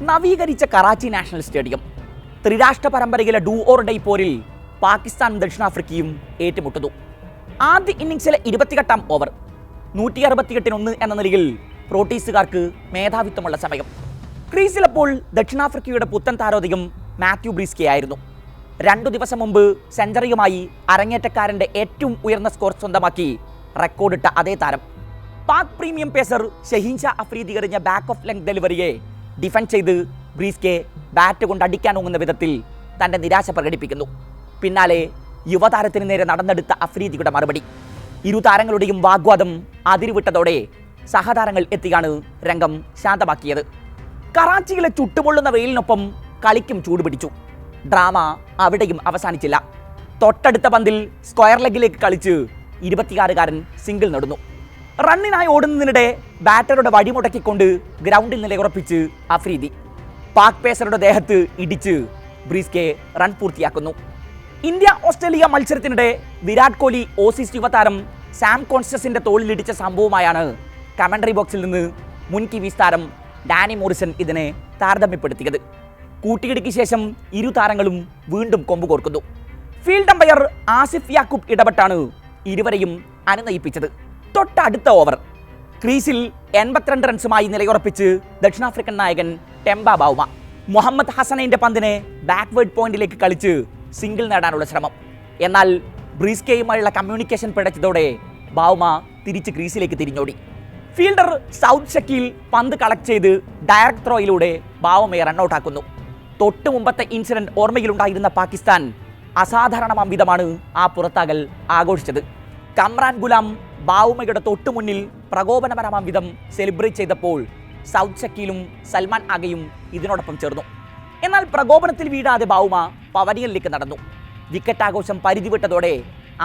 നവീകരിച്ച Karachi national stadium. ത്രിരാഷ്ട്ര പരമ്പരയിലെ ഡൂ ഓർ ഡൈ പോരിൽ പാകിസ്ഥാനും ദക്ഷിണാഫ്രിക്കയും ഏറ്റുമുട്ടുന്നു. ആദ്യ ഇന്നിംഗ്സിലെ ഇരുപത്തിയെട്ടാം ഓവർ നൂറ്റി അറുപത്തിയെട്ടിനൊന്ന് എന്ന നിലയിൽ പ്രോട്ടീസുകാർക്ക് മേധാവിത്വമുള്ള സമയം. ക്രീസിലപ്പോൾ ദക്ഷിണാഫ്രിക്കയുടെ പുത്തൻ താരോധികം മാത്യു ബ്രീസ്കെ ആയിരുന്നു. രണ്ടു ദിവസം മുമ്പ് സെഞ്ചറിയുമായി അരങ്ങേറ്റക്കാരന്റെ ഏറ്റവും ഉയർന്ന സ്കോർ സ്വന്തമാക്കി റെക്കോർഡിട്ട അതേ താരം. പാക് പ്രീമിയം പേസർ ഷഹീൻ അഫ്രീദി എറിഞ്ഞ ബാക്ക് ഓഫ് ലെങ്ത് ഡെലിവറിയെ ഡിഫൻഡ് ചെയ്ത് ബ്രീസ്കെ ബാറ്റ് കൊണ്ട് അടിക്കാൻ ഒങ്ങുന്ന വിധത്തിൽ തന്റെ നിരാശ പ്രകടിപ്പിക്കുന്നു. പിന്നാലെ യുവതാരത്തിന് നേരെ നടന്നെടുത്ത അഫ്രീദിയുടെ മറുപടി. ഇരു താരങ്ങളുടെയും വാഗ്വാദം അതിരുവിട്ടതോടെ സഹതാരങ്ങൾ എത്തിയാണ് രംഗം ശാന്തമാക്കിയത്. കറാച്ചിയിലെ ചുട്ടുപൊള്ളുന്ന വെയിലിനൊപ്പം കളിക്കും ചൂടുപിടിച്ചു. ഡ്രാമ അവിടെയും അവസാനിച്ചില്ല. തൊട്ടടുത്ത പന്തിൽ സ്ക്വയർ ലെഗിലേക്ക് കളിച്ച് ഇരുപത്തിയാറുകാരൻ സിംഗിൾ നടന്നു. റണ്ണിനായി ഓടുന്നതിനിടെ ബാറ്ററുടെ വഴിമുടക്കിക്കൊണ്ട് ഗ്രൗണ്ടിൽ നിലയുറപ്പിച്ച് അഫ്രീദി. പാക് പേസറുടെ ദേഹത്ത് ഇടിച്ച് ബ്രീസ്കെ റൺ പൂർത്തിയാക്കുന്നു. ഇന്ത്യ ഓസ്ട്രേലിയ മത്സരത്തിനിടെ വിരാട് കോഹ്ലി ഓസീസ് യുവതാരം സാം കോൺസ്റ്റസിന്റെ തോളിലിടിച്ച സംഭവമായാണ് കമന്ററി ബോക്സിൽ നിന്ന് മുൻ കിവീസ് താരം ഡാനി മോറിസൺ ഇതിനെ താരതമ്യപ്പെടുത്തിയത്. കൂട്ടിയിടിക്ക് ശേഷം ഇരു താരങ്ങളും വീണ്ടും കൊമ്പ് കോർക്കുന്നു. ഫീൽഡ് അമ്പയർ ആസിഫ് യാക്കൂബ് ഇടപെട്ടാണ് ഇരുവരെയും അനുനയിപ്പിച്ചത്. തൊട്ടടുത്ത ഓവർ. ക്രീസിൽ എൺപത്തിരണ്ട് റൺസുമായി നിലയുറപ്പിച്ച് ദക്ഷിണാഫ്രിക്കൻ നായകൻ ടെംബ ബൗമ മുഹമ്മദ് ഹസനൈന്റെ പന്തിനെ ബാക്ക്വേർഡ് പോയിന്റിലേക്ക് കളിച്ച് സിംഗിൾ നേടാനുള്ള ശ്രമം. എന്നാൽ ബ്രീസ്കെയുമായുള്ള കമ്മ്യൂണിക്കേഷൻ പിടച്ചതോടെ ബൗമ തിരിച്ച് ക്രീസിലേക്ക് തിരിഞ്ഞോടി. ഫീൽഡർ സൗത്ത് ഷക്കീൽ പന്ത് കളക്ട് ചെയ്ത് ഡയറക്ട് ത്രോയിലൂടെ ബാവമയെ റണ്ണൌട്ടാക്കുന്നു തൊട്ട് മുമ്പത്തെ ഇൻസിഡന്റ് ഓർമ്മയിലുണ്ടായിരുന്ന പാകിസ്ഥാൻ അസാധാരണമാം വിധമാണ് ആ പുറത്താകൽ ആഘോഷിച്ചത്. കമ്രാൻ ഗുലാം ബാവുമയുടെ തൊട്ടു മുന്നിൽ പ്രകോപനപരമാം വിധം സെലിബ്രേറ്റ് ചെയ്തപ്പോൾ സൗത്ത് ഷക്കീലും സൽമാൻ ആഗയും ഇതിനോടൊപ്പം ചേർന്നു. എന്നാൽ പ്രകോപനത്തിൽ വീഴാതെ ബാവുമ പവനിയലിലേക്ക് നടന്നു. വിക്കറ്റ് ആഘോഷം പരിധിവിട്ടതോടെ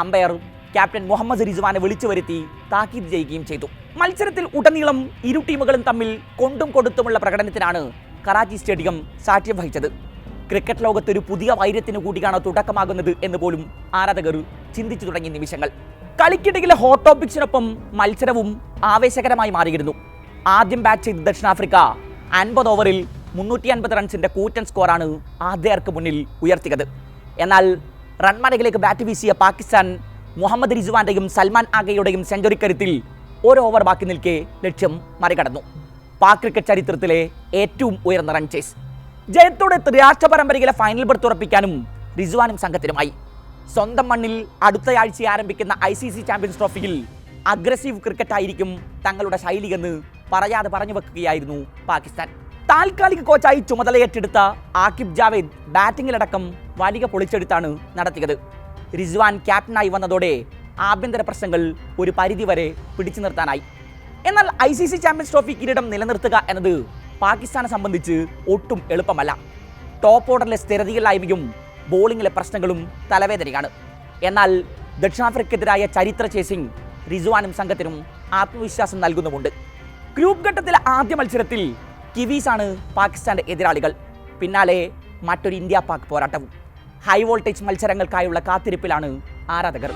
അമ്പയർ ക്യാപ്റ്റൻ മുഹമ്മദ് റിസ്വാനെ വിളിച്ചു വരുത്തി താക്കീത് ചെയ്യുകയും ചെയ്തു. മത്സരത്തിൽ ഉടനീളം ഇരു ടീമുകളും തമ്മിൽ കൊണ്ടും കൊടുത്തുമുള്ള പ്രകടനത്തിനാണ് കറാച്ചി സ്റ്റേഡിയം സാക്ഷ്യം വഹിച്ചത്. ക്രിക്കറ്റ് ലോകത്ത് ഒരു പുതിയ വൈരത്തിന് കൂടിയാണ് തുടക്കമാകുന്നത് എന്ന് പോലും ആരാധകർ ചിന്തിച്ചു തുടങ്ങിയ നിമിഷങ്ങൾ. കളിക്കിടയിലെ ഹോട്ട് ടോപ്പിക്സിനൊപ്പം മത്സരവും ആവേശകരമായി മാറിയിരുന്നു. ആദ്യം ബാറ്റ് ചെയ്ത ദക്ഷിണാഫ്രിക്ക അൻപത് ഓവറിൽ മുന്നൂറ്റി അൻപത് റൺസിന്റെ കൂറ്റൻ സ്കോറാണ് ആദ്യർക്ക് മുന്നിൽ ഉയർത്തിയത്. എന്നാൽ റൺമലകിലേക്ക് ബാറ്റ് വീശിയ പാകിസ്ഥാൻ മുഹമ്മദ് റിസുവാന്റെയും സൽമാൻ ആഗയുടെയും സെഞ്ചുറി കരുത്തിൽ ഒരു ഓവർ ബാക്കി നിൽക്കെ ലക്ഷ്യം മറികടന്നു. പാക് ക്രിക്കറ്റ് ചരിത്രത്തിലെ ഏറ്റവും ഉയർന്ന റൺ ചേസ് ജയത്തോടെ ത്രിരാഷ്ട്ര പരമ്പരയിലെ ഫൈനൽ ബർത്ത് ഉറപ്പിക്കാനും റിസ്വാനും സംഘത്തിനുമായി. സ്വന്തം മണ്ണിൽ അടുത്തയാഴ്ച ആരംഭിക്കുന്ന ഐ സി സി ചാമ്പ്യൻസ് ട്രോഫിയിൽ അഗ്രസീവ് ക്രിക്കറ്റ് ആയിരിക്കും തങ്ങളുടെ ശൈലിയെന്ന് പറയാതെ പറഞ്ഞു വെക്കുകയായിരുന്നു പാകിസ്ഥാൻ. താൽക്കാലിക കോച്ചായി ചുമതലയേറ്റെടുത്ത ആക്കിബ് ജാവേദ് ബാറ്റിംഗിലടക്കം വലിയ പൊളിച്ചെടുത്താണ് നടത്തിയത്. റിസ്വാൻ ക്യാപ്റ്റനായി വന്നതോടെ ആഭ്യന്തര പ്രശ്നങ്ങൾ ഒരു പരിധിവരെ പിടിച്ചു നിർത്താനായി. എന്നാൽ I C C champions trophy കിരീടം നിലനിർത്തുക എന്നത് പാകിസ്ഥാനെ സംബന്ധിച്ച് ഒട്ടും എളുപ്പമല്ല. ടോപ്പ് ഓർഡറിലെ സ്ഥിരതയില്ലായ്മയും ബോളിംഗിലെ പ്രശ്നങ്ങളും തലവേദനയാണ്. എന്നാൽ ദക്ഷിണാഫ്രിക്കെതിരായ ചരിത്ര ചേസിംഗ് റിസ്വാനും സംഘത്തിനും ആത്മവിശ്വാസം നൽകുന്നുമുണ്ട്. ഗ്രൂപ്പ് ഘട്ടത്തിലെ ആദ്യ മത്സരത്തിൽ കിവീസാണ് പാകിസ്ഥാന്റെ എതിരാളികൾ. പിന്നാലെ മറ്റൊരു ഇന്ത്യ പാക് പോരാട്ടവും. ഹൈ വോൾട്ടേജ് മത്സരങ്ങൾക്കായുള്ള കാത്തിരിപ്പിലാണ് ആരാധകർ.